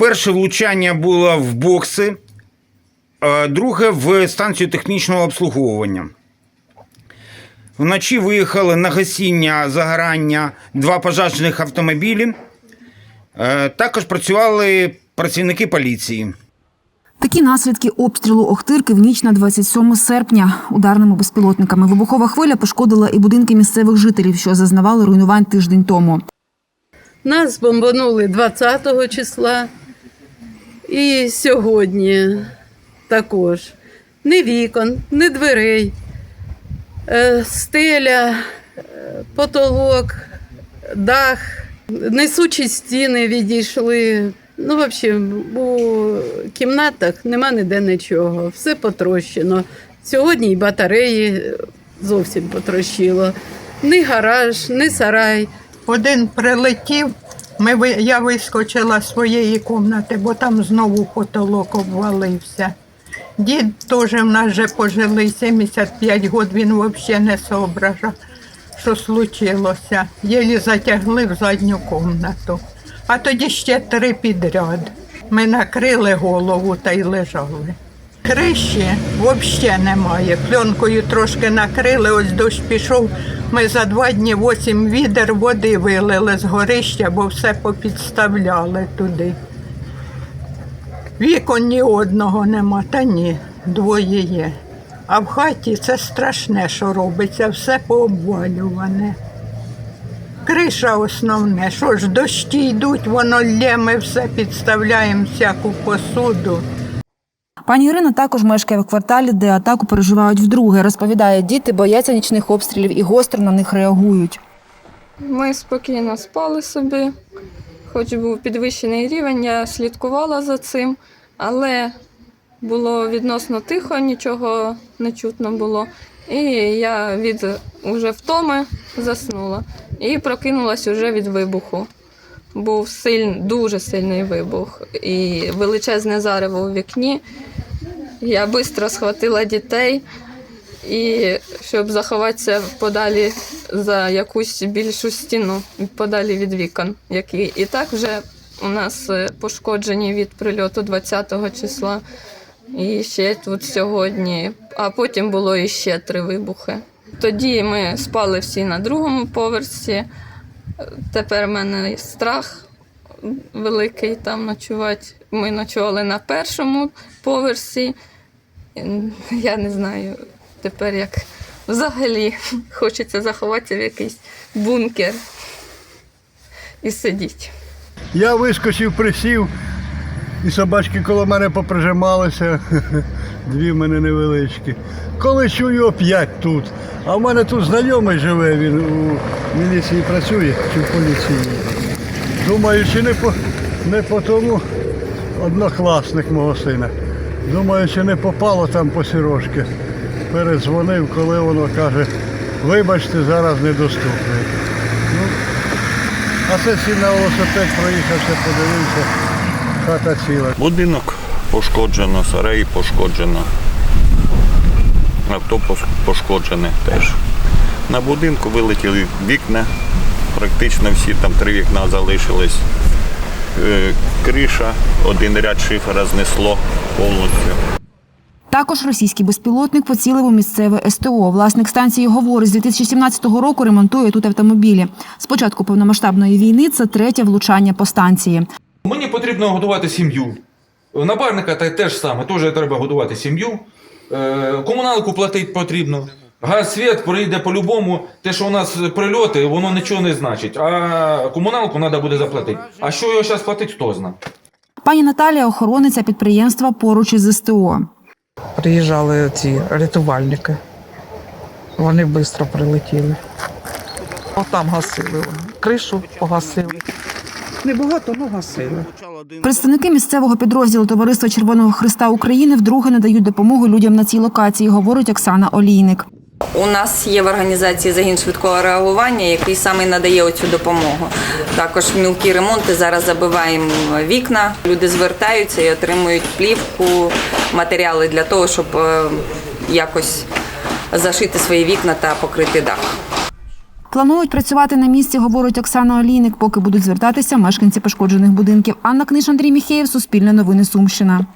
Перше влучання було в бокси, друге в станцію технічного обслуговування. Вночі виїхали на гасіння загорання два пожежних автомобілі. Е, Також працювали працівники поліції. Такі наслідки обстрілу Охтирки в ніч на 27 серпня ударними безпілотниками. Вибухова хвиля пошкодила і будинки місцевих жителів, що зазнавали руйнувань тиждень тому. Нас бомбанули 20 числа і сьогодні також. Ні вікон, ні дверей, Е, стеля, е, потолок, дах, несучі стіни відійшли. Ну, взагалі, у кімнатах нема ніде нічого, все потрощено. Сьогодні і батареї зовсім потрощило. Ні гараж, ні сарай. Один прилетів, ми, я вискочила з своєї кімнати, бо там знову потолок обвалився. Дід теж в нас вже пожилий, 75 років, він взагалі не соображав, що случилося. Єлі затягли в задню кімнату. А тоді ще три підряд. Ми накрили голову та й лежали. Криші взагалі немає. Пленкою трошки накрили, ось дощ пішов. Ми за два дні вісім відер води вилили з горища, бо все попідставляли туди. Вікон ні одного нема, та ні, двоє є. А в хаті це страшне, що робиться, все пообвалюване. Криша основне, що ж дощі йдуть, воно лє, ми все підставляємо всяку посуду. Пані Ірина також мешкає в кварталі, де атаку переживають вдруге. Розповідає, діти бояться нічних обстрілів і гостро на них реагують. Ми спокійно спали собі, хоч був підвищений рівень, я слідкувала за цим, але було відносно тихо, нічого не чутно було. І я від уже втоми заснула і прокинулась уже від вибуху. Був силь, дуже сильний вибух і величезне зарево у вікні. Я швидко схватила дітей і щоб заховатися подалі за якусь більшу стіну, подалі від вікон, які і так вже у нас е, пошкоджені від прильоту 20 числа. І ще тут сьогодні, а потім було іще три вибухи. Тоді ми спали всі на другому поверсі. Тепер в мене страх великий там ночувати. Ми ночували на першому поверсі. Я не знаю тепер як взагалі хочеться заховатися в якийсь бункер і сидіти. Я вискочив, присів, і собачки коло мене поприжималися. Дві в мене невеличкі. Коли чую оп'ять тут. А в мене тут знайомий живе, він у міліції працює чи в поліції. Думаю, чи не по, не по тому однокласник мого сина. Думаю, чи не попало там по сірожки. Передзвонив, коли воно каже, вибачте, зараз недоступний. Ну, а це сів на велосипед, проїхався, подивився, хата ціла. Будинок пошкоджено, сарай пошкоджено. Авто пошкоджене теж. На будинку вилетіли вікна, практично всі там три вікна залишились. Е, Криша, один ряд шифера знесло повністю. Також російський безпілотник поцілив у місцеве СТО. Власник станції говорить, з 2017 року ремонтує тут автомобілі. З початку повномасштабної війни це третє влучання по станції. Мені потрібно годувати сім'ю. Напарника та теж саме, теж треба годувати сім'ю. Е, Комуналку платити потрібно. Газ, світ прийде по-любому. Те, що у нас прильоти, воно нічого не значить. А комуналку треба буде заплатити. А що його зараз платить, хто знає. Пані Наталія охорониця підприємства поруч із СТО. Приїжджали ці рятувальники. Вони швидко прилетіли. Отам гасили вони. Кришу погасили. Небагато, але гасили. Представники місцевого підрозділу Товариства Червоного Христа України вдруге надають допомогу людям на цій локації, говорить Оксана Олійник. У нас є в організації загін швидкого реагування, який саме надає оцю допомогу. Також мілкі ремонти зараз забиваємо вікна. Люди звертаються і отримують плівку, матеріали для того, щоб е, якось зашити свої вікна та покрити дах. Планують працювати на місці, говорить Оксана Олійник, поки будуть звертатися мешканці пошкоджених будинків. Анна Книж, Андрій Міхеєв, Суспільне новини Сумщина.